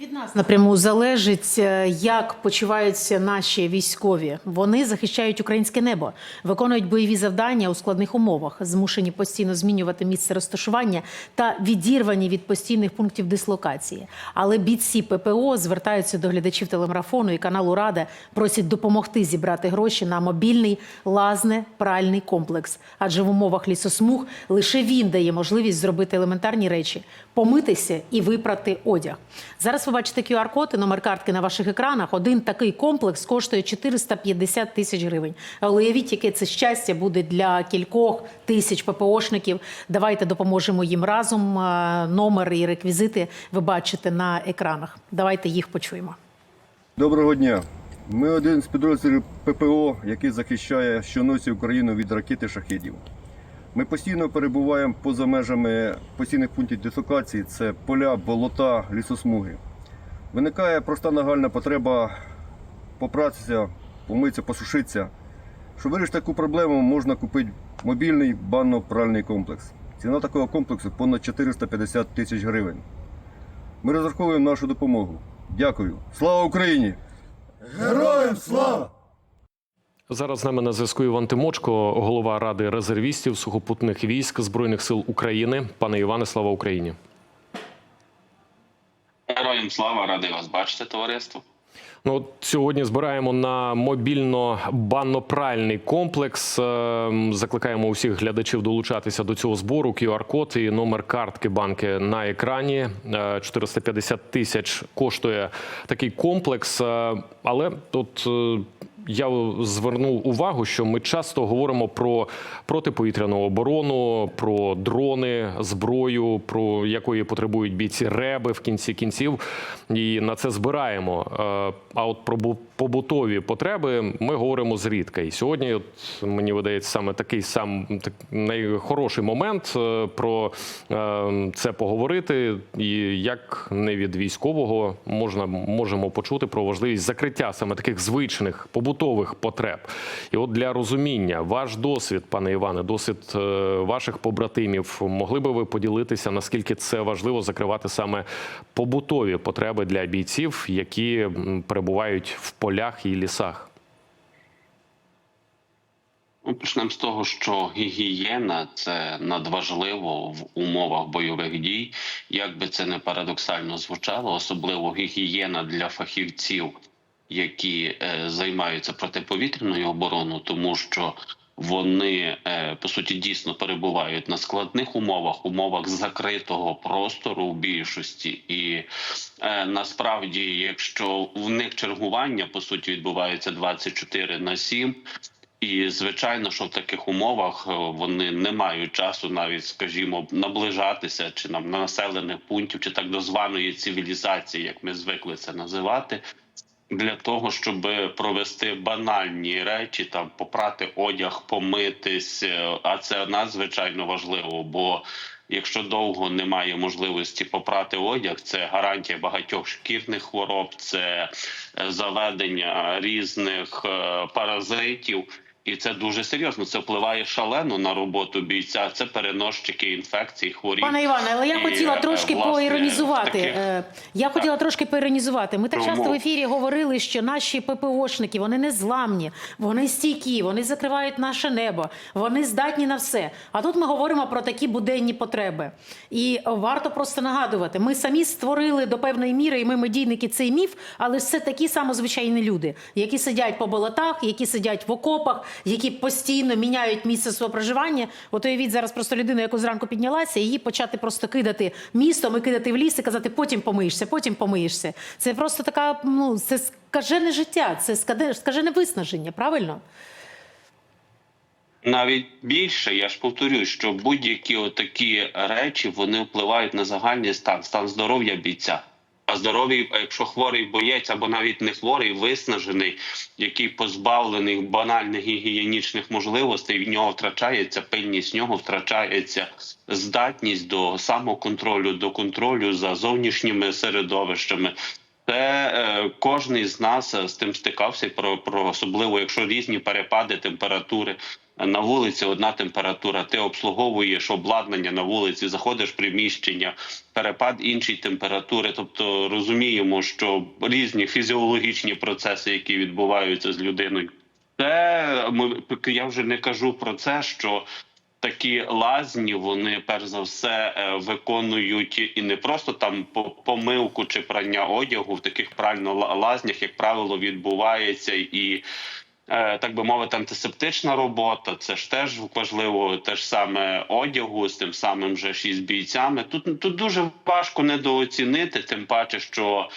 Від нас напряму залежить, е, як почуваються наші військові. Вони захищають українське небо, виконують бойові завдання у складних умовах, змушені постійно змінювати місце розташування та відірвані від постійних пунктів дислокації. Але бійці ППО звертаються до глядачів телемарафону і каналу Рада, просять допомогти зібрати гроші на мобільний лазне пральний комплекс. Адже в умовах лісосмуг лише він дає можливість зробити елементарні речі помитися і випрати одяг. Зараз ви бачите QR-код і номер картки на ваших екранах. Один такий комплекс коштує 450 тисяч гривень. Але уявіть, яке це щастя буде для кількох тисяч ППОшників. Давайте допоможемо їм разом. Е, Номер і реквізити ви бачите на екранах. Давайте їх почуємо. Доброго дня. Ми один з підрозділів ППО, який захищає щоночі Україну від ракети шахідів. Ми постійно перебуваємо поза межами постійних пунктів дислокації це поля, болота, лісосмуги. Виникає проста нагальна потреба попратися, помитися, посушитися. Щоб вирішити таку проблему, можна купити мобільний банно-пральний комплекс. Ціна такого комплексу понад 450 тисяч гривень. Ми розраховуємо нашу допомогу. Дякую. Слава Україні! Героям слава! Зараз з нами на зв'язку Іван Тимочко, голова ради резервістів сухопутних військ збройних сил України. Пане Іване, слава Україні. Героям слава, радий вас бачити, товариство. Ну от сьогодні збираємо на мобільно-банно-пральний комплекс. Е, Закликаємо усіх глядачів долучатися до цього збору. QR-код і номер картки банки на екрані. Е, 450 тисяч коштує такий комплекс. Е, Але тут е, я звернув увагу, що ми часто говоримо про протиповітряну оборону, про дрони, зброю, про якої потребують бійці реби в кінці кінців, і на це збираємо. Е, А от про бу- побутові потреби ми говоримо зрідка. І сьогодні, от, мені видається, саме такий сам так, найхороший момент е, про е, це поговорити. І як не від військового можна можемо почути про важливість закриття саме таких звичних побутових потреб. І от для розуміння, ваш досвід, пане Іване, досвід е, ваших побратимів, могли би ви поділитися, наскільки це важливо закривати саме побутові потреби для бійців, які перебувають в полях і лісах? Ну, почнемо з того, що гігієна це надважливо в умовах бойових дій. Як би це не парадоксально звучало, особливо гігієна для фахівців, які е, займаються протиповітряною обороною, тому що вони е, по суті дійсно перебувають на складних умовах, умовах закритого простору в більшості, і е, насправді, якщо в них чергування по суті відбувається 24 на 7, і звичайно, що в таких умовах е, вони не мають часу навіть, скажімо, наближатися чи нам на населених пунктів, чи так до званої цивілізації, як ми звикли це називати. Для того щоб провести банальні речі, там попрати одяг, помитись, е, а це надзвичайно важливо. Бо якщо довго немає можливості попрати одяг, це гарантія багатьох шкірних хвороб, це е, заведення різних е, паразитів. І це дуже серйозно. Це впливає шалено на роботу бійця. Це переносчики інфекцій, хворіб. Пане Іване, але я І, хотіла е, трошки власне, поіронізувати. таких- Е, Я хотіла трошки поіронізувати. Ми так Тому- часто в ефірі говорили, що наші ППОшники вони не зламні, вони стійкі, вони закривають наше небо, вони здатні на все. А тут ми говоримо про такі буденні потреби. І варто просто нагадувати: ми самі створили до певної міри, і ми медійники цей міф, але це такі самозвичайні люди, які сидять по болотах, які сидять в окопах, які постійно міняють місце свого проживання. От уявіть зараз просто людину, яку зранку піднялася, її почати просто кидати містом і кидати в ліс і казати, потім помиєшся, потім помиєшся. Це просто така, ну це скажене життя, це скажене виснаження, правильно? Навіть більше, я ж повторюю, що будь-які отакі речі вони впливають на загальний стан, стан здоров'я бійця. А здоровий, якщо хворий боєць або навіть не хворий, виснажений, який позбавлений банальних гігієнічних можливостей, в нього втрачається пильність, в нього втрачається здатність до самоконтролю, до контролю за зовнішніми середовищами. Це е, кожний з нас е, з тим стикався про, про особливо, якщо різні перепади температури. На вулиці одна температура. Ти обслуговуєш обладнання на вулиці, заходиш в приміщення, перепад іншої температури. Тобто розуміємо, що різні фізіологічні процеси, які відбуваються з людиною, це я вже не кажу про це, що такі лазні вони перш за все е, виконують і не просто там по- помилку чи прання одягу в таких правильно ла- лазнях, як правило, відбувається і. е, Так би мовити, антисептична робота, це ж теж важливо, те ж саме одягу з тим самим же ж із бійцями. Тут тут дуже важко недооцінити, тим паче, що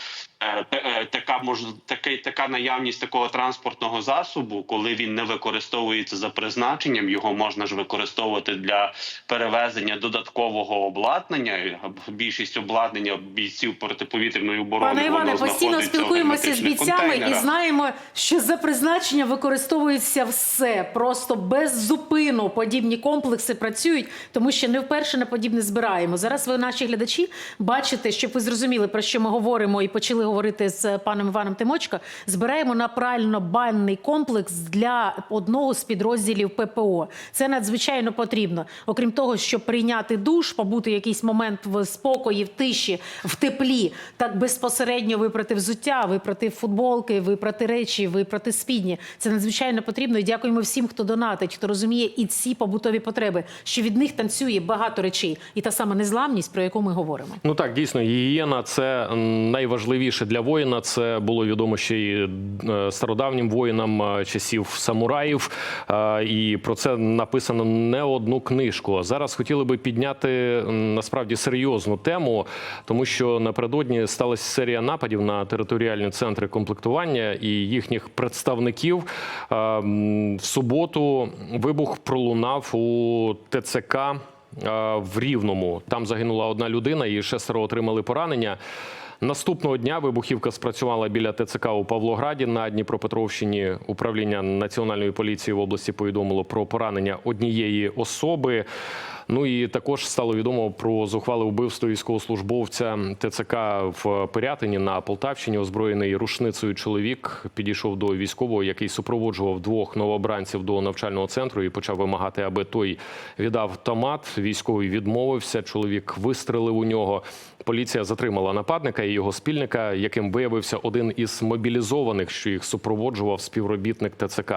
така мож такий, така наявність такого транспортного засобу, коли він не використовується за призначенням, його можна ж використовувати для перевезення додаткового обладнання. Більшість обладнання бійців протиповітряної оборони Пане Іване, постійно спілкуємося з бійцями і знаємо, що за призначення використовується все просто без зупину. Подібні комплекси працюють, тому що не вперше на подібне збираємо. Зараз ви, наші глядачі, бачите, щоб ви зрозуміли про що ми говоримо і почали говорити з паном Іваном Тимочко. Збираємо на прально-бальний комплекс для одного з підрозділів ППО. Це надзвичайно потрібно. Окрім того, щоб прийняти душ, побути якийсь момент в спокої, в тиші, в теплі, так безпосередньо випрати взуття, випрати футболки, випрати речі, випрати спідні. Це надзвичайно потрібно. І дякуємо всім, хто донатить, хто розуміє і ці побутові потреби, що від них танцює багато речей, і та сама незламність, про яку ми говоримо. Ну так, дійсно, гігієна це м, найважливіше для воїна. Це було відомо ще й е, стародавнім воїнам е, часів самураїв. Е, І про це написано не одну книжку. Зараз хотіли би підняти насправді серйозну тему, тому що напередодні сталася серія нападів на територіальні центри комплектування і їхніх представників. В суботу вибух пролунав у ТЦК в Рівному. Там загинула одна людина, і шестеро отримали поранення. Наступного дня вибухівка спрацювала біля ТЦК у Павлограді на Дніпропетровщині. Управління національної поліції в області повідомило про поранення однієї особи. Ну і також стало відомо про зухвале вбивство військовослужбовця ТЦК в Пирятині на Полтавщині. Озброєний рушницею чоловік підійшов до військового, який супроводжував двох новобранців до навчального центру і почав вимагати, аби той віддав автомат. Військовий відмовився. Чоловік вистрелив у нього. Поліція затримала нападника і його спільника, яким виявився один із мобілізованих, що їх супроводжував співробітник ТЦК.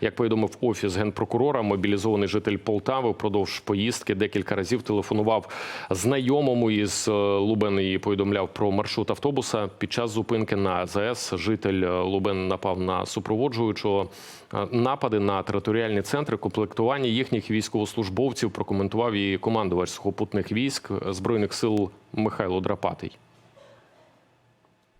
Як повідомив офіс генпрокурора, мобілізований житель Полтави впродовж поїздки декілька разів телефонував знайомому із е, Лубен і повідомляв про маршрут автобуса. Під час зупинки на АЗС житель е, Лубен напав на супроводжуючого. Е, Напади на територіальні центри комплектування їхніх військовослужбовців прокоментував і командувач сухопутних військ збройних сил Михайло Драпатий.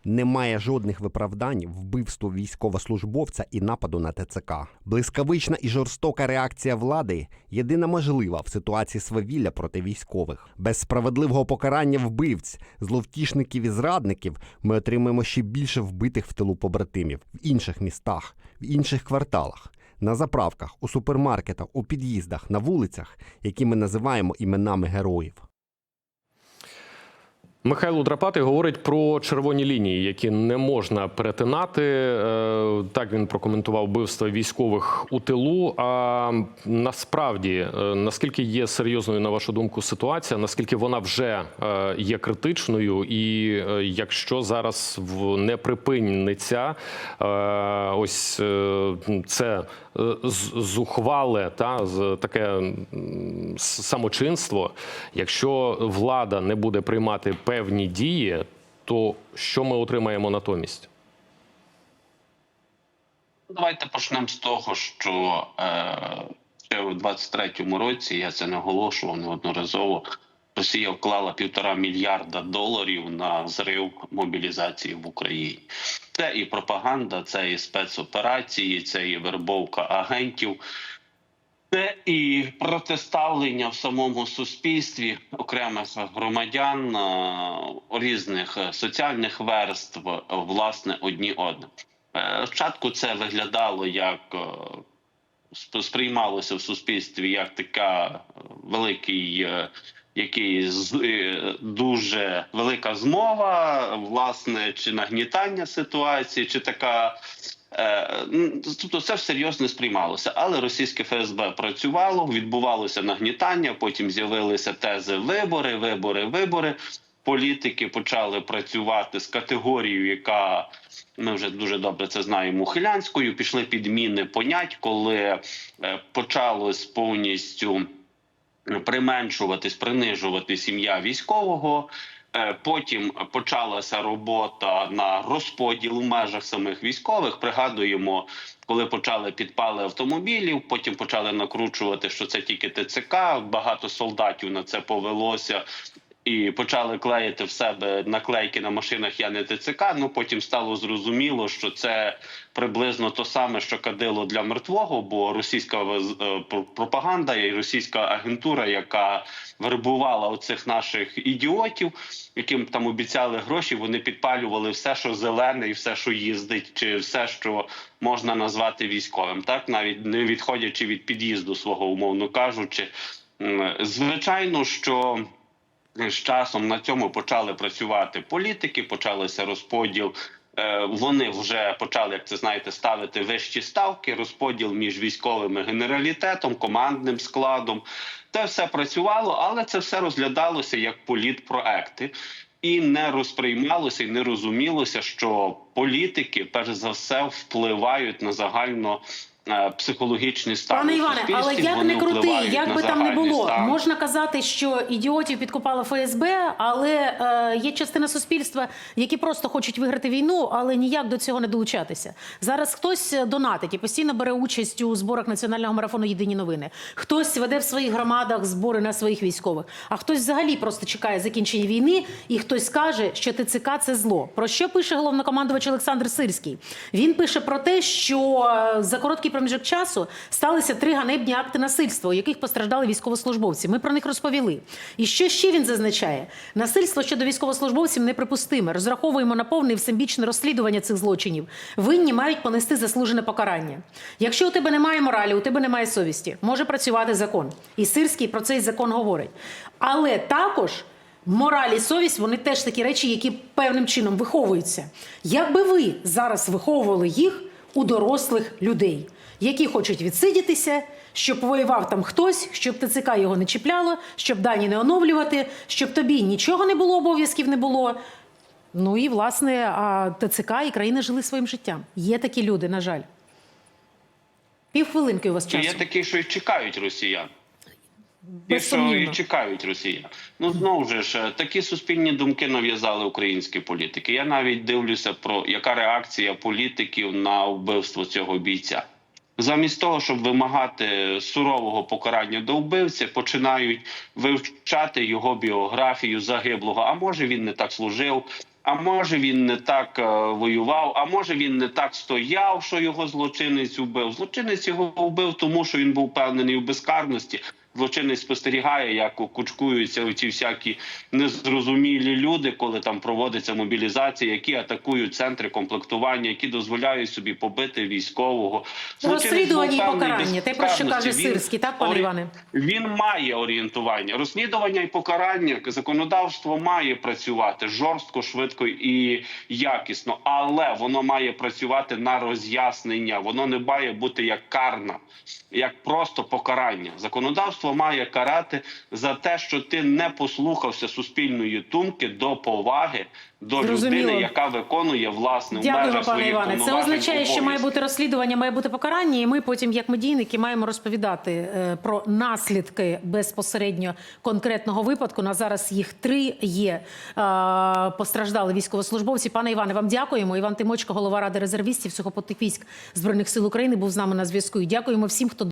Немає жодних виправдань вбивству військовослужбовця і нападу на ТЦК. Блискавична і жорстока реакція влади єдина можлива в ситуації свавілля проти військових. Без справедливого покарання вбивць, зловтішників і зрадників ми отримаємо ще більше вбитих в тилу побратимів в інших містах, в інших кварталах. На заправках, у супермаркетах, у під'їздах, на вулицях, які ми називаємо іменами героїв. Михайло Драпатий говорить про червоні лінії, які не можна перетинати. Е, Так він прокоментував вбивство військових у тилу. А насправді, е, наскільки є серйозною, на вашу думку, ситуація, наскільки вона вже е, є критичною, і якщо зараз не припиниться ось це зухвале та таке самочинство, якщо влада не буде приймати певні дії, то що ми отримаємо натомість? Давайте почнемо з того, що е, ще у 23-му році я це наголошував неодноразово. Росія вклала півтора мільярда доларів на зрив мобілізації в Україні. Це і пропаганда, це і спецоперації, це і вербовка агентів. Це і протиставлення в самому суспільстві окремих громадян е, різних соціальних верств, власне, одні одним. Е, Спочатку це виглядало як е, сприймалося в суспільстві як така великий, який е, дуже велика змова, власне, чи нагнітання ситуації, чи така. Е, Тобто це всерйоз не сприймалося, але російське ФСБ працювало, відбувалося нагнітання. Потім з'явилися тези вибори, вибори, вибори. Політики почали працювати з категорією, яка ми вже дуже добре це знаємо. Ухилянською пішли підміни понять, коли е, почалось повністю применшуватись, принижувати сім'я військового. Е, Потім почалася робота на розподіл у межах самих військових. Пригадуємо, коли почали підпали автомобілів, потім почали накручувати, що це тільки ТЦК. Багато солдатів на це повелося. І почали клеїти в себе наклейки на машинах Я не ТЦК. Ну потім стало зрозуміло, що це приблизно то саме, що кадило для мертвого, бо російська е, пропаганда і російська агентура, яка вербувала оцих наших ідіотів, яким там обіцяли гроші, вони підпалювали все, що зелене, і все, що їздить, чи все, що можна назвати військовим, так навіть не відходячи від під'їзду свого, умовно кажучи. Звичайно, що з часом на цьому почали працювати політики, почалося розподіл. Е, Вони вже почали, як це знаєте, ставити вищі ставки, розподіл між військовим і генералітетом, командним складом. Це все працювало, але це все розглядалося як політпроекти. І не розприймалося, і не розумілося, що політики, перш за все, впливають на загально е, психологічний стан. Пане Іване, але як не крути, як би там не було, стан. можна казати, що ідіотів підкопало ФСБ, але е, є частина суспільства, які просто хочуть виграти війну, але ніяк до цього не долучатися. Зараз хтось донатить і постійно бере участь у зборах національного марафону Єдині новини. Хтось веде в своїх громадах збори на своїх військових, а хтось взагалі просто чекає закінчення війни, і хтось каже, що ТЦК це зло. Про що пише головнокомандувач Олександр Сирський? Він пише про те, що е, за короткий проміжок часу сталися три ганебні акти насильства, у яких постраждали військовослужбовці. Ми про них розповіли. І що ще він зазначає? Насильство щодо військовослужбовців неприпустиме. Розраховуємо на повне і всебічне розслідування цих злочинів. Винні мають понести заслужене покарання. Якщо у тебе немає моралі, у тебе немає совісті, може працювати закон. І Сирський про цей закон говорить. Але також. Мораль і совість вони теж такі речі, які певним чином виховуються. Як би ви зараз виховували їх у дорослих людей, які хочуть відсидітися, щоб воював там хтось, щоб ТЦК його не чіпляло, щоб дані не оновлювати, щоб тобі нічого не було, обов'язків не було. Ну і власне а ТЦК і країни жили своїм життям. Є такі люди, на жаль. Півхвилинки у вас часу. є такі, що й чекають росіян? І що і чекають росіян. Ну знову ж ж, такі суспільні думки нав'язали українські політики. Я навіть дивлюся про яка реакція політиків на вбивство цього бійця. Замість того, щоб вимагати сурового покарання до вбивця, починають вивчати його біографію загиблого. А може він не так служив, а може він не так е, воював, а може він не так стояв, що його злочинець убив. Злочинець його вбив, тому що він був впевнений у безкарності. Злочинець спостерігає, як кучкуються ці всякі незрозумілі люди, коли там проводиться мобілізація, які атакують центри комплектування, які дозволяють собі побити військового. Розслідування і покарання. Те, про що каже Сирський, так, пане Іване? він має орієнтування. Розслідування і покарання законодавство має працювати жорстко, швидко і якісно, але воно має працювати на роз'яснення. Воно не має бути як карна, як просто покарання. Законодавство має карати за те, що ти не послухався суспільної думки до поваги до Зрозуміло. людини, яка виконує власне в Дякуємо, межах пане своїх Іване. Це означає, що має бути розслідування, має бути покарання, і ми потім, як медійники, маємо розповідати е, про наслідки безпосередньо конкретного випадку. На зараз їх три є е, постраждали військовослужбовці. Пане Іване, вам дякуємо. Іван Тимочко, голова ради резервістів сухопутних військ збройних сил України, був з нами на зв'язку. І дякуємо всім, хто